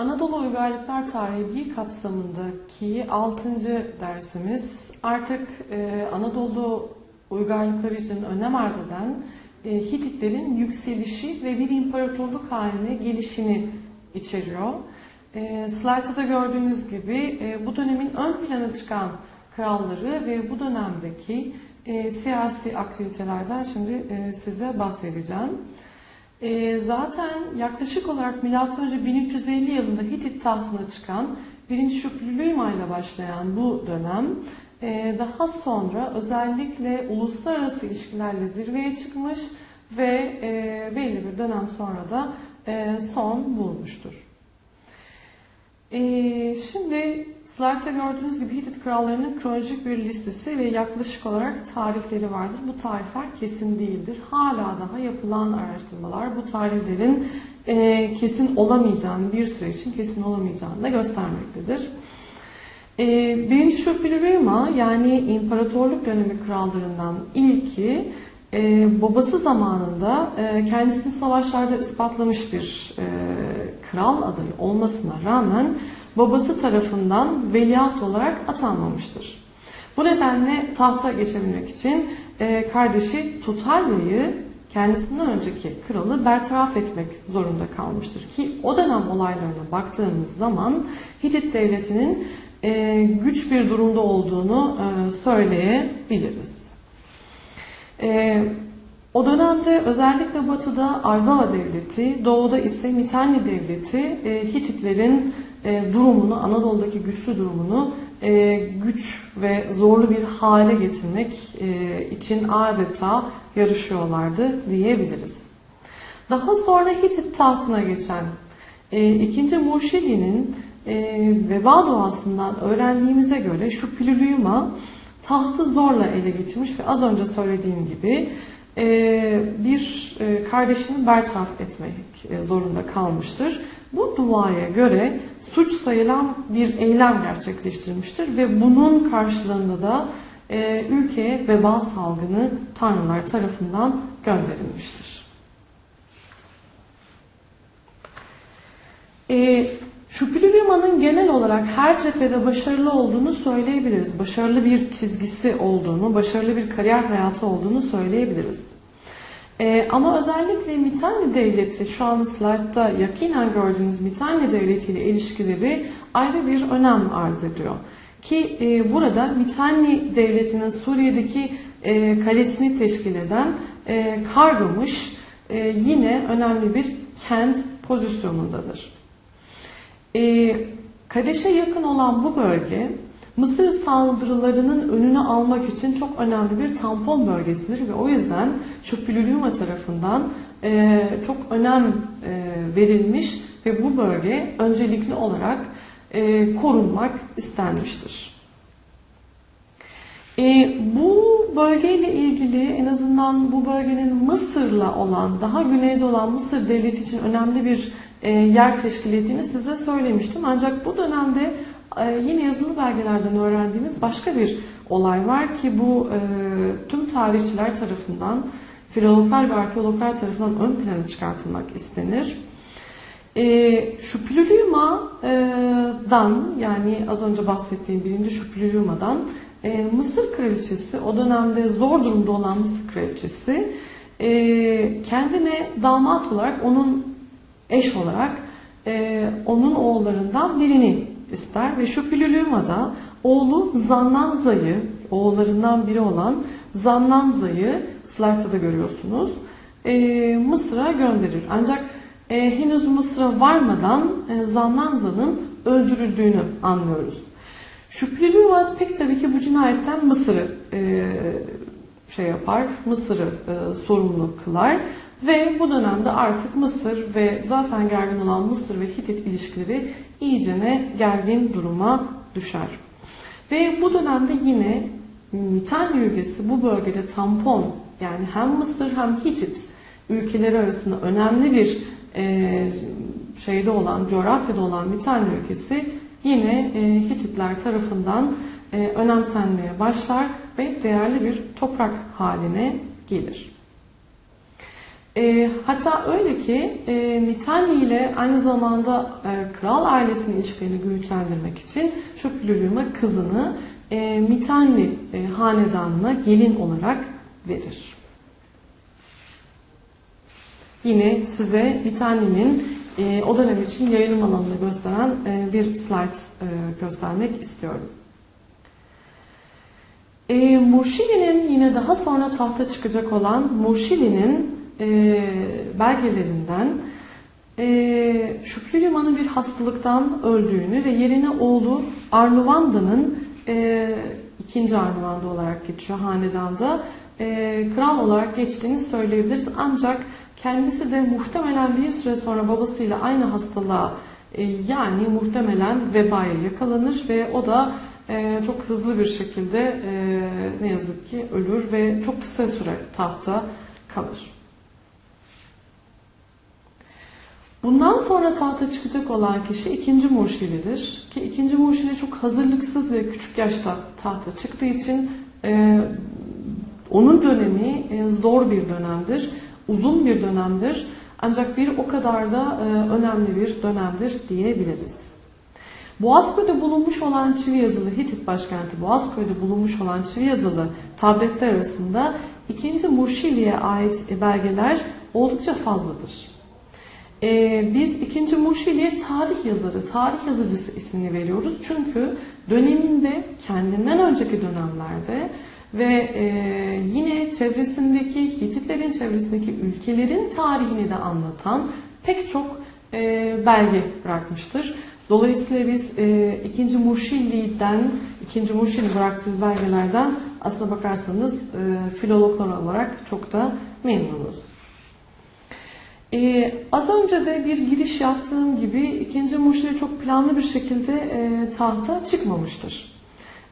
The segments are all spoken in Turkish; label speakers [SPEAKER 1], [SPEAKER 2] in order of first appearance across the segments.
[SPEAKER 1] Anadolu Uygarlıklar Tarihi 1 kapsamındaki 6. dersimiz artık e, Anadolu uygarlıkları için önem arz eden e, Hititlerin yükselişi ve bir imparatorluk haline gelişini içeriyor. E, slaytta da gördüğünüz gibi e, bu dönemin ön plana çıkan kralları ve bu dönemdeki e, siyasi aktivitelerden şimdi e, size bahsedeceğim. E, zaten yaklaşık olarak M.Ö. 1350 yılında Hitit tahtına çıkan 1. Şükrülüyma ile başlayan bu dönem e, daha sonra özellikle uluslararası ilişkilerle zirveye çıkmış ve e, belli bir dönem sonra da e, son bulmuştur. E, şimdi slaytta gördüğünüz gibi Hitit krallarının kronolojik bir listesi ve yaklaşık olarak tarihleri vardır. Bu tarihler kesin değildir. Hala daha yapılan araştırmalar bu tarihlerin e, kesin olamayacağını, bir süre için kesin olamayacağını da göstermektedir. E, birinci Şöpülürüma yani imparatorluk dönemi krallarından ilki e, babası zamanında e, kendisini savaşlarda ispatlamış bir e, kral adayı olmasına rağmen babası tarafından veliaht olarak atanmamıştır. Bu nedenle tahta geçebilmek için e, kardeşi Tutalya'yı kendisinden önceki kralı bertaraf etmek zorunda kalmıştır. Ki o dönem olaylarına baktığımız zaman Hitit devletinin e, güç bir durumda olduğunu e, söyleyebiliriz. O dönemde özellikle batıda Arzava Devleti, doğuda ise Mitanni Devleti Hititlerin e, durumunu, Anadolu'daki güçlü durumunu e, güç ve zorlu bir hale getirmek e, için adeta yarışıyorlardı diyebiliriz. Daha sonra Hitit tahtına geçen e, 2. Murşidi'nin e, veba duasından öğrendiğimize göre şu Pilülüyuma tahtı zorla ele geçirmiş ve az önce söylediğim gibi e, bir e, kardeşini bertaraf etmek e, zorunda kalmıştır. Bu duaya göre suç sayılan bir eylem gerçekleştirmiştir ve bunun karşılığında da e, ülkeye veba salgını tanrılar tarafından gönderilmiştir. E, Şüphülü genel olarak her cephede başarılı olduğunu söyleyebiliriz. Başarılı bir çizgisi olduğunu, başarılı bir kariyer hayatı olduğunu söyleyebiliriz. Ee, ama özellikle Mitanni Devleti, şu an slaytta yakinen gördüğünüz Mitanni Devleti ile ilişkileri ayrı bir önem arz ediyor. Ki e, burada Mitanni Devleti'nin Suriye'deki e, kalesini teşkil eden e, Kargamış e, yine önemli bir kent pozisyonundadır. E, Kadeş'e yakın olan bu bölge Mısır saldırılarının önünü almak için çok önemli bir tampon bölgesidir ve o yüzden Şöpülülüma tarafından e, çok önem e, verilmiş ve bu bölge öncelikli olarak e, korunmak istenmiştir. E, bu bölgeyle ilgili en azından bu bölgenin Mısır'la olan, daha güneyde olan Mısır devleti için önemli bir e, yer teşkil ettiğini size söylemiştim. Ancak bu dönemde yine yazılı belgelerden öğrendiğimiz başka bir olay var ki bu e, tüm tarihçiler tarafından, filologlar ve arkeologlar tarafından ön plana çıkartılmak istenir. E, Şüpülülüma'dan yani az önce bahsettiğim birinci Şüpülülüma'dan e, Mısır kraliçesi, o dönemde zor durumda olan Mısır kraliçesi e, kendine damat olarak onun eş olarak onun oğullarından birini ister ve şu Pilülüma'da oğlu Zannanza'yı, oğullarından biri olan Zannanza'yı slaytta da görüyorsunuz e, Mısır'a gönderir. Ancak e, henüz Mısır'a varmadan e, Zannanza'nın öldürüldüğünü anlıyoruz. Şükrülüva pek tabii ki bu cinayetten Mısır'ı e, şey yapar, Mısır'ı e, sorumlu kılar. Ve bu dönemde artık Mısır ve zaten gergin olan Mısır ve Hitit ilişkileri iyicene gergin duruma düşer. Ve bu dönemde yine Mitanni ülkesi bu bölgede tampon yani hem Mısır hem Hitit ülkeleri arasında önemli bir e, şeyde olan, coğrafyada olan Mitanni ülkesi yine e, Hititler tarafından e, önemsenmeye başlar ve değerli bir toprak haline gelir. E, hatta öyle ki e, Mitanni ile aynı zamanda e, kral ailesinin ilişkilerini güçlendirmek için Şükrülüğüme kızını e, Mitanni e, hanedanına gelin olarak verir. Yine size Mitanni'nin e, o dönem için yayılım alanını gösteren e, bir slide e, göstermek istiyorum. E, Murşili'nin yine daha sonra tahta çıkacak olan Murşili'nin e, belgelerinden e, Şükrü Liman'ın bir hastalıktan öldüğünü ve yerine oğlu Arnuvanda'nın e, ikinci Arnuvanda olarak geçiyor hanedanda e, kral olarak geçtiğini söyleyebiliriz. Ancak kendisi de muhtemelen bir süre sonra babasıyla aynı hastalığa e, yani muhtemelen vebaya yakalanır ve o da e, çok hızlı bir şekilde e, ne yazık ki ölür ve çok kısa süre tahta kalır. Bundan sonra tahta çıkacak olan kişi ikinci Murşili'dir. Ki ikinci Murşili çok hazırlıksız ve küçük yaşta tahta çıktığı için e, onun dönemi e, zor bir dönemdir, uzun bir dönemdir. Ancak bir o kadar da e, önemli bir dönemdir diyebiliriz. Boğazköy'de bulunmuş olan çivi yazılı Hitit başkenti Boğazköy'de bulunmuş olan çivi yazılı tabletler arasında 2. Murşili'ye ait belgeler oldukça fazladır. Ee, biz 2. Murşili'ye tarih yazarı, tarih yazıcısı ismini veriyoruz. Çünkü döneminde kendinden önceki dönemlerde ve e, yine çevresindeki Hititlerin çevresindeki ülkelerin tarihini de anlatan pek çok e, belge bırakmıştır. Dolayısıyla biz e, ikinci Murşilli'den, ikinci Murşilli bıraktığı belgelerden aslına bakarsanız e, filologlar olarak çok da memnunuz. E, az önce de bir giriş yaptığım gibi ikinci Murşili çok planlı bir şekilde e, tahta çıkmamıştır.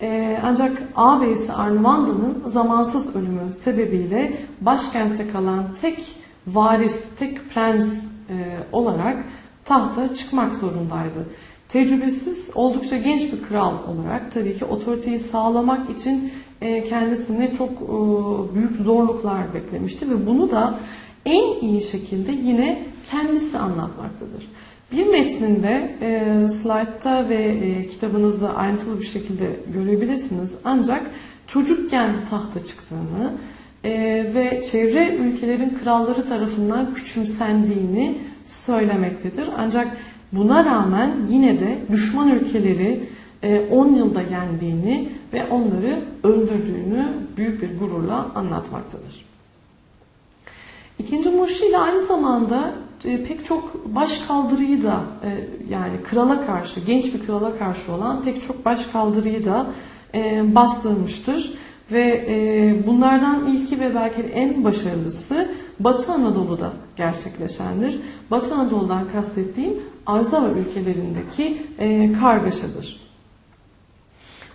[SPEAKER 1] E, ancak ağabeyisi Arnavanda'nın zamansız ölümü sebebiyle başkentte kalan tek varis, tek prens e, olarak tahta çıkmak zorundaydı. Tecrübesiz, oldukça genç bir kral olarak tabii ki otoriteyi sağlamak için e, kendisine çok e, büyük zorluklar beklemişti ve bunu da en iyi şekilde yine kendisi anlatmaktadır. Bir metninde e, slaytta ve e, kitabınızda ayrıntılı bir şekilde görebilirsiniz. Ancak çocukken tahta çıktığını e, ve çevre ülkelerin kralları tarafından küçümsendiğini söylemektedir. Ancak buna rağmen yine de düşman ülkeleri 10 yılda yendiğini ve onları öldürdüğünü büyük bir gururla anlatmaktadır. İkinci Murşi ile aynı zamanda e, pek çok baş kaldırıyı da e, yani krala karşı, genç bir krala karşı olan pek çok baş kaldırıyı da e, bastırmıştır. Ve bunlardan ilki ve belki en başarılısı Batı Anadolu'da gerçekleşendir. Batı Anadolu'dan kastettiğim Arzava ülkelerindeki kargaşadır.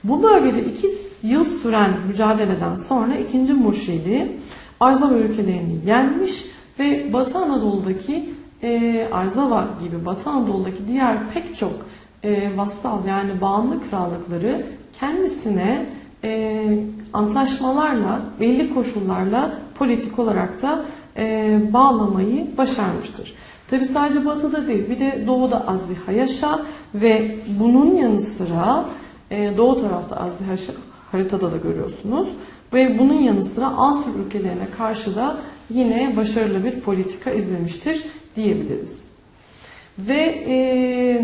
[SPEAKER 1] Bu bölgede iki yıl süren mücadeleden sonra 2. Murşidi Arzava ülkelerini yenmiş ve Batı Anadolu'daki e, Arzava gibi Batı Anadolu'daki diğer pek çok e, vassal yani bağımlı krallıkları kendisine e, antlaşmalarla, belli koşullarla politik olarak da e, bağlamayı başarmıştır. Tabi sadece batıda değil bir de doğuda Azziha yaşa ve bunun yanı sıra e, doğu tarafta Azziha haritada da görüyorsunuz. Ve bunun yanı sıra Asur ülkelerine karşı da yine başarılı bir politika izlemiştir diyebiliriz. Ve e,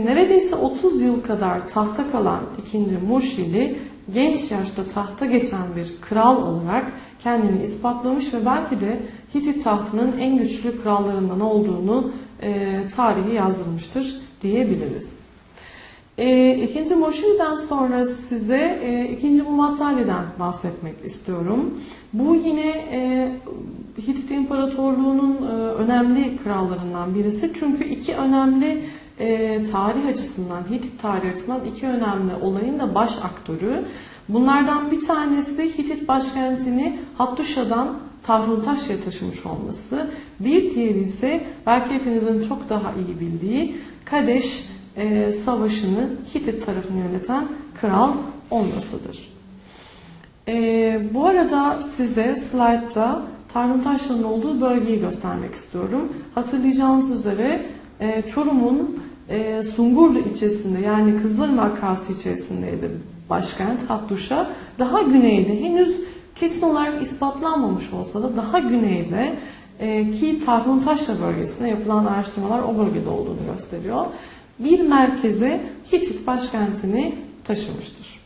[SPEAKER 1] neredeyse 30 yıl kadar tahta kalan 2. Murşili genç yaşta tahta geçen bir kral olarak kendini ispatlamış ve belki de Hitit tahtının en güçlü krallarından olduğunu e, tarihi yazdırmıştır diyebiliriz. E, ikinci Moşiri'den sonra size e, ikinci Muvattali'den bahsetmek istiyorum. Bu yine e, Hitit İmparatorluğu'nun e, önemli krallarından birisi. Çünkü iki önemli e, tarih açısından, Hitit tarihi açısından iki önemli olayın da baş aktörü. Bunlardan bir tanesi Hitit başkentini Hattuşa'dan Tahruntaş'a taşımış olması. Bir diğeri ise belki hepinizin çok daha iyi bildiği Kadeş e, savaşını Hitit tarafını yöneten kral olmasıdır. E, bu arada size slaytta Tarhuntaşlı'nın olduğu bölgeyi göstermek istiyorum. Hatırlayacağınız üzere e, Çorum'un e, Sungurlu ilçesinde yani Kızılırmak Kavsi içerisindeydi başkent Hattuşa. Daha güneyde henüz kesin olarak ispatlanmamış olsa da daha güneyde e, ki Tarhuntaşla bölgesinde yapılan araştırmalar o bölgede olduğunu gösteriyor. Bir merkeze Hitit başkentini taşımıştır.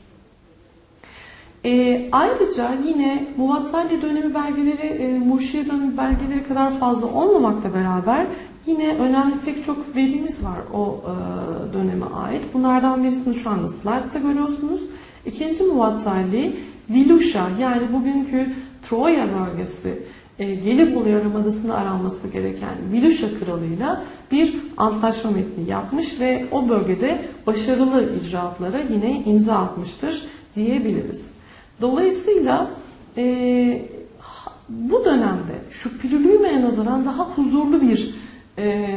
[SPEAKER 1] E, ayrıca yine Muvattalya dönemi belgeleri, e, Murşiye dönemi belgeleri kadar fazla olmamakla beraber yine önemli pek çok verimiz var o e, döneme ait. Bunlardan birisini şu anda slide'da görüyorsunuz. İkinci Muvattalli, Vilusha yani bugünkü Troya bölgesi, e, Gelibolu Yarımadası'nda aranması gereken Vilusha kralıyla bir antlaşma metni yapmış ve o bölgede başarılı icraatlara yine imza atmıştır diyebiliriz. Dolayısıyla e, bu dönemde şu Pülülüme'ye nazaran daha huzurlu bir e,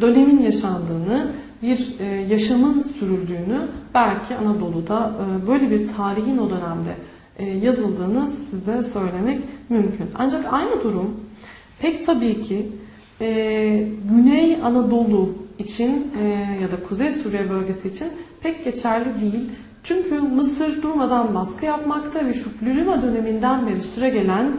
[SPEAKER 1] dönemin yaşandığını, bir e, yaşamın sürüldüğünü belki Anadolu'da e, böyle bir tarihin o dönemde e, yazıldığını size söylemek mümkün. Ancak aynı durum pek tabii ki e, Güney Anadolu için e, ya da Kuzey Suriye bölgesi için pek geçerli değil. Çünkü Mısır durmadan baskı yapmakta ve şu Plülüma döneminden beri süre gelen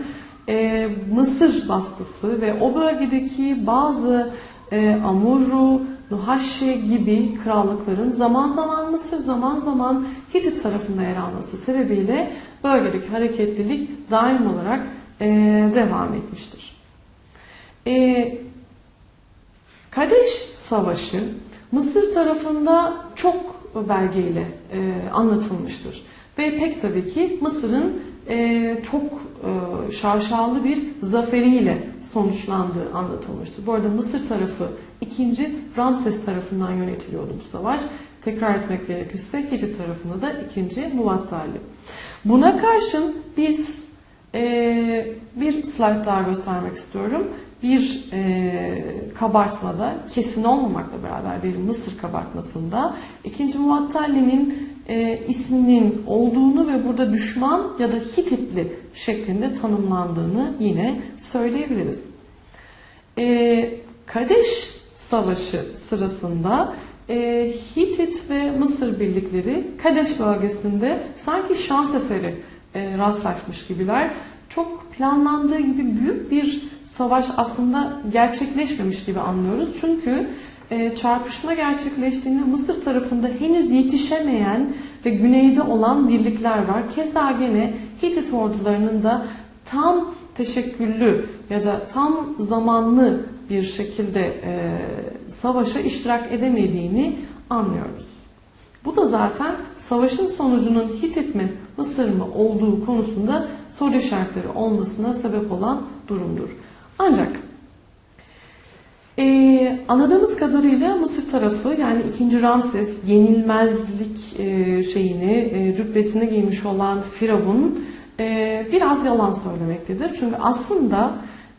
[SPEAKER 1] e, Mısır baskısı ve o bölgedeki bazı e, Amurru, Nuhaşi gibi krallıkların zaman zaman Mısır, zaman zaman Hitit tarafında yer alması sebebiyle bölgedeki hareketlilik daim olarak e, devam etmiştir. E, Kadeş Savaşı Mısır tarafında çok belgeyle e, anlatılmıştır. Ve pek tabii ki Mısır'ın e, çok e, şaşalı bir zaferiyle sonuçlandığı anlatılmıştır. Bu arada Mısır tarafı 2. Ramses tarafından yönetiliyordu bu savaş. Tekrar etmek gerekirse Hitit tarafında da 2. Muvattali. Buna karşın biz e, bir slide daha göstermek istiyorum. Bir e, kabartmada kesin olmamakla beraber bir Mısır kabartmasında 2. Muvattali'nin e, isminin olduğunu ve burada düşman ya da Hititli şeklinde tanımlandığını yine söyleyebiliriz. E, Kadeş Savaşı sırasında e, Hitit ve Mısır birlikleri Kadeş bölgesinde sanki şans eseri e, rastlaşmış gibiler. Çok planlandığı gibi büyük bir savaş aslında gerçekleşmemiş gibi anlıyoruz. Çünkü e, çarpışma gerçekleştiğinde Mısır tarafında henüz yetişemeyen ve güneyde olan birlikler var. Keza gene Hitit ordularının da tam teşekküllü ya da tam zamanlı bir şekilde e, savaşa iştirak edemediğini anlıyoruz. Bu da zaten savaşın sonucunun Hitit mi Mısır mı olduğu konusunda soru işaretleri olmasına sebep olan durumdur. Ancak ee, anladığımız kadarıyla Mısır tarafı yani 2. Ramses yenilmezlik e, şeyini, e, cübbesini giymiş olan Firavun e, biraz yalan söylemektedir. Çünkü aslında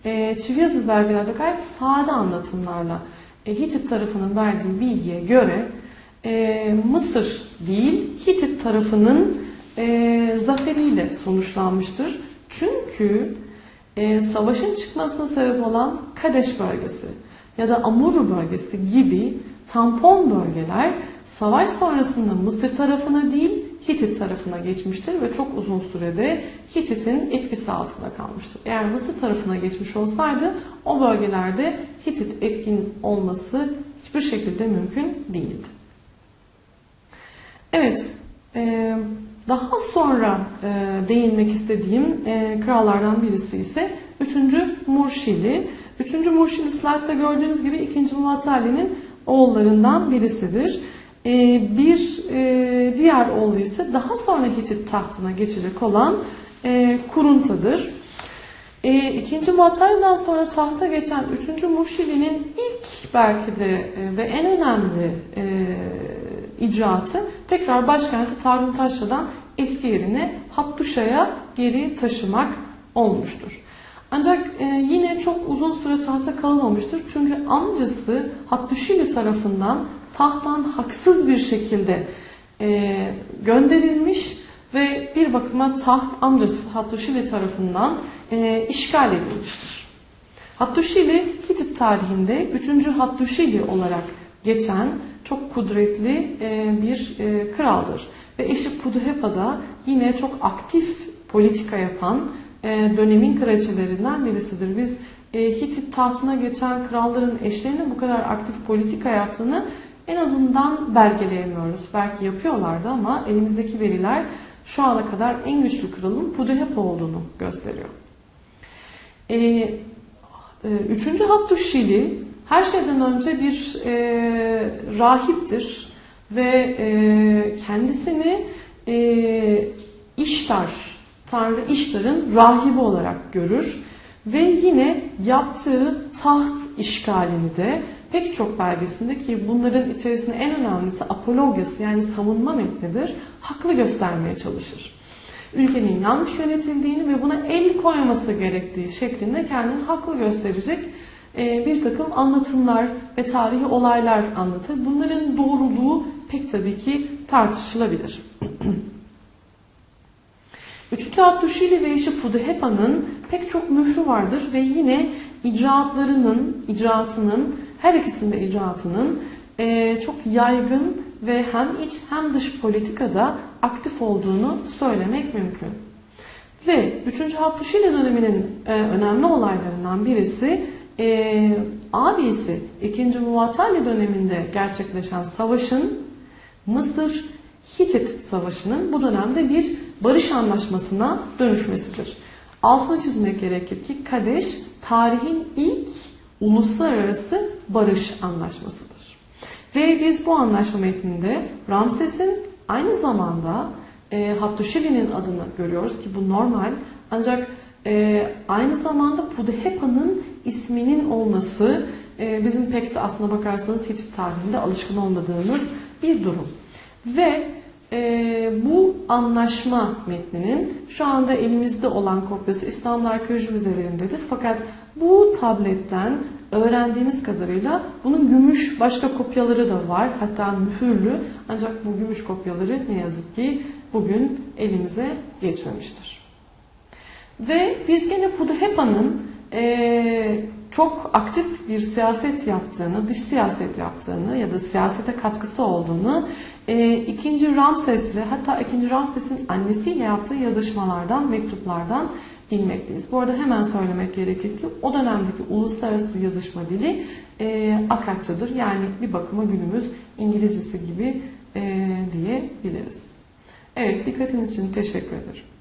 [SPEAKER 1] e, çivi yazılı belgelerde gayet sade anlatımlarla e, Hitit tarafının verdiği bilgiye göre e, Mısır değil Hitit tarafının e, zaferiyle sonuçlanmıştır. Çünkü e, savaşın çıkmasına sebep olan Kadeş bölgesi ya da Amuru bölgesi gibi tampon bölgeler savaş sonrasında Mısır tarafına değil Hitit tarafına geçmiştir ve çok uzun sürede Hitit'in etkisi altında kalmıştır. Eğer Mısır tarafına geçmiş olsaydı o bölgelerde Hitit etkin olması hiçbir şekilde mümkün değildi. Evet, e, daha sonra e, değinmek istediğim e, krallardan birisi ise 3. Murşili. 3. Murşili slide'da gördüğünüz gibi 2. Muvattali'nin oğullarından birisidir. E, bir e, diğer oğlu ise daha sonra Hitit tahtına geçecek olan e, Kurunta'dır. E, ikinci Muattali'den sonra tahta geçen 3. Murşili'nin ilk belki de e, ve en önemli e, icraatı tekrar başkenti Tarhuntaşra'dan eski yerine Hattuşa'ya geri taşımak olmuştur. Ancak e, yine çok uzun süre tahta kalamamıştır. Çünkü amcası Hattuşili tarafından tahttan haksız bir şekilde e, gönderilmiş ve bir bakıma taht amcası Hattuşili tarafından e, işgal edilmiştir. Hattuşili Hitit tarihinde 3. Hattuşili olarak geçen çok kudretli e, bir e, kraldır. Ve eşi Puduhepa da yine çok aktif politika yapan e, dönemin kraliçelerinden birisidir. Biz Hitit tahtına geçen kralların eşlerinin bu kadar aktif politika yaptığını en azından belgeleyemiyoruz. Belki yapıyorlardı ama elimizdeki veriler şu ana kadar en güçlü kralın Puduhepa olduğunu gösteriyor. Üçüncü Hattuşili her şeyden önce bir e, rahiptir ve e, kendisini e, İştar, Tanrı İştar'ın rahibi olarak görür ve yine yaptığı taht işgalini de pek çok belgesinde ki bunların içerisinde en önemlisi apologyası yani savunma metnidir, haklı göstermeye çalışır. Ülkenin yanlış yönetildiğini ve buna el koyması gerektiği şeklinde kendini haklı gösterecek bir takım anlatımlar ve tarihi olaylar anlatır. Bunların doğruluğu pek tabii ki tartışılabilir. Üçüncü Abdüşili ve eşi Pudihepa'nın pek çok mührü vardır ve yine icraatlarının, icraatının, her ikisinde icraatının e, çok yaygın ve hem iç hem dış politikada aktif olduğunu söylemek mümkün. Ve 3. Abdüşili döneminin e, önemli olaylarından birisi e, abisi 2. Muvattali döneminde gerçekleşen savaşın Mısır Hitit Savaşı'nın bu dönemde bir barış anlaşmasına dönüşmesidir. Altını çizmek gerekir ki Kadeş tarihin ilk uluslararası barış anlaşmasıdır. Ve biz bu anlaşma metninde Ramses'in aynı zamanda e, Hattuşili'nin adını görüyoruz ki bu normal ancak e, aynı zamanda Pudhepa'nın isminin olması e, bizim pek de aslına bakarsanız Hitit tarihinde alışkın olmadığımız bir durum. Ve e, bu anlaşma metninin şu anda elimizde olan kopyası İstanbul Arkeoloji Müzelerindedir. Fakat bu tabletten öğrendiğimiz kadarıyla bunun gümüş başka kopyaları da var. Hatta mühürlü. Ancak bu gümüş kopyaları ne yazık ki bugün elimize geçmemiştir. Ve biz gene Pudhepa'nın e, çok aktif bir siyaset yaptığını, dış siyaset yaptığını ya da siyasete katkısı olduğunu e, ikinci Ramses'le hatta ikinci Ramses'in annesiyle yaptığı yazışmalardan, mektuplardan bilmekteyiz. Bu arada hemen söylemek gerekir ki o dönemdeki uluslararası yazışma dili e, Akatçadır. Yani bir bakıma günümüz İngilizcesi gibi e, diyebiliriz. Evet, dikkatiniz için teşekkür ederim.